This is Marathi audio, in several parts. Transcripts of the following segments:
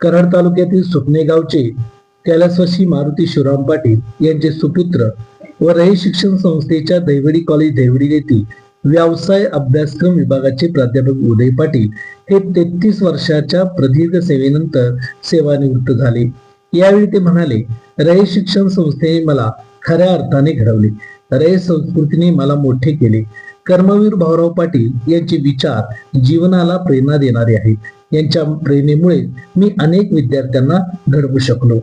कराड तालुक्यातील सुपणे गावचे कैलासवासी मारुती शिवराम पाटील यांचे सुपुत्र व रही शिक्षण संस्थेच्या दैवडी कॉलेज दैवडी येथील व्यवसाय अभ्यासक्रम विभागाचे प्राध्यापक उदय पाटील हे तेहतीस वर्षाच्या प्रदीर्घ सेवेनंतर सेवानिवृत्त झाले. यावेळी ते म्हणाले रय शिक्षण संस्थेने मला खऱ्या अर्थाने घडवले. रय संस्कृतीने मला मोठे केले. कर्मवीर भाऊराव पाटील यांचे विचार जीवनाला प्रेरणा देणारे आहेत. यांच्या प्रेरणेमुळे मी अनेक विद्यार्थ्यांना घडवू शकलो.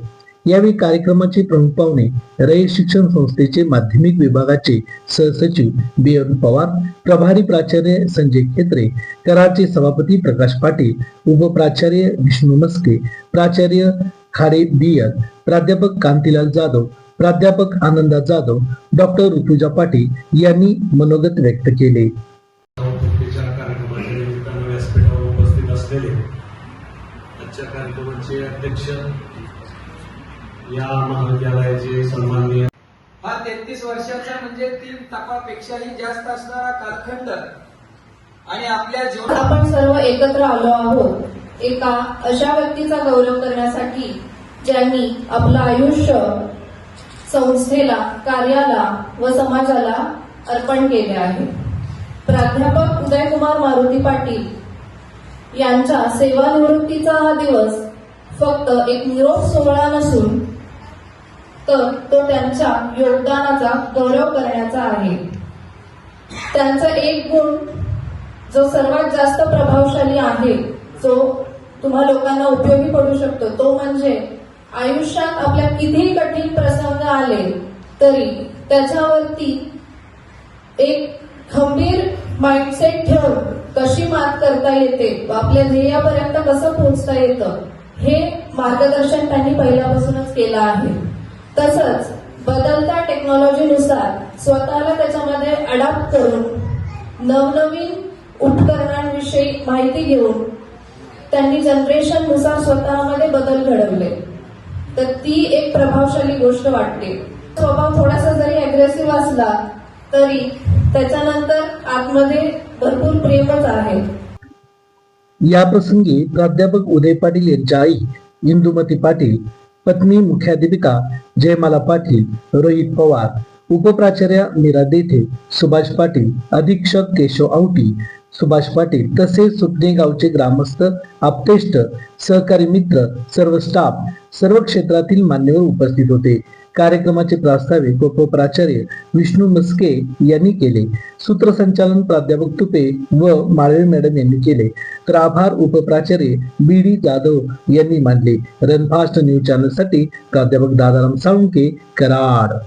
यावेळी कार्यक्रमाचे प्रमुख पाहुणे रयत शिक्षण संस्थेचे माध्यमिक विभागाचे सहसचिव बी एन पवार प्रभारी प्राचार्य संजय खेत्रे कराडचे सभापती प्रकाश पाटील उपप्राचार्य विष्णू मस्के प्राचार्य खारे बियन प्राध्यापक कांतीलाल जाधव प्राध्यापक आनंदा जाधव डॉक्टर ऋतुजा पाटील यांनी मनोगत व्यक्त केले. आजच्या कार्यक्रमाचे अध्यक्ष या महाविद्यालयाचे सन्माननीय हा तेहतीस वर्षाचा म्हणजे तीन तापापेक्षाही जास्त असणारा कालखंड. आणि आपल्या जीवनात आपण सर्व एकत्र आलो आहोत. एका अशा व्यक्तीचा गौरव करण्यासाठी ज्यांनी आपलं आयुष्य संस्थेला कार्याला व समाजाला अर्पण केले आहे. प्राध्यापक उदयकुमार मारुती पाटील यांच्या सेवानिवृत्तीचा हा दिवस फक्त एक निरोप सोहळा नसून तर तो त्यांच्या योगदानाचा गौरव करण्याचा आहे. त्यांचा एक गुण जो सर्वात जास्त प्रभावशाली आहे जो तुम्हा लोकांना उपयोगी पडू शकतो तो म्हणजे आयुष्यात आपल्या कितीही कठीण प्रसंग आले तरी त्याच्यावरती एक खंबीर माइंडसेट ठेवून कशी मात करता येते व आपल्या ध्येयापर्यंत कसं पोहोचता येतं हे मार्गदर्शन त्यांनी पहिल्यापासूनच केलं आहे. तसंच बदलत्या टेक्नॉलॉजीनुसार स्वतःला त्याच्यामध्ये अडॅप्ट करून नवनवीन उपकरणांविषयी माहिती घेऊन त्यांनी जनरेशननुसार स्वतःमध्ये बदल घडवले. तर ती एक प्रभावशाली गोष्ट वाटते. स्वभाव थोडासा जरी अग्रेसिव्ह असला तरी त्याच्यानंतर आतमध्ये भरपूर प्रेमच आहे. या प्रसंगी प्राध्यापक उदय पाटील यांच्या आई इंदुमती पाटील पत्नी मुख्याध्यापिका जयमाला पाटील रोहित पवार उपप्राचार्य मीरा देठे सुभाष पाटील अधीक्षक केशव आवटी सुभाष पाटील तसेच सुटणे गावचे ग्रामस्थ आपतेष्ट सहकारी मित्र सर्व स्टाफ सर्व क्षेत्रातील मान्यवर उपस्थित होते. कार्यक्रमाचे प्रास्ताविक उपप्राचार्य विष्णू मस्के यांनी केले. सूत्रसंचालन प्राध्यापक तुपे व माळवे मॅडम यांनी केले. तर आभार उपप्राचार्य बी डी जाधव यांनी मानले. रनफास्ट न्यूज चॅनलसाठी प्राध्यापक दादाराम साळुंके कराड.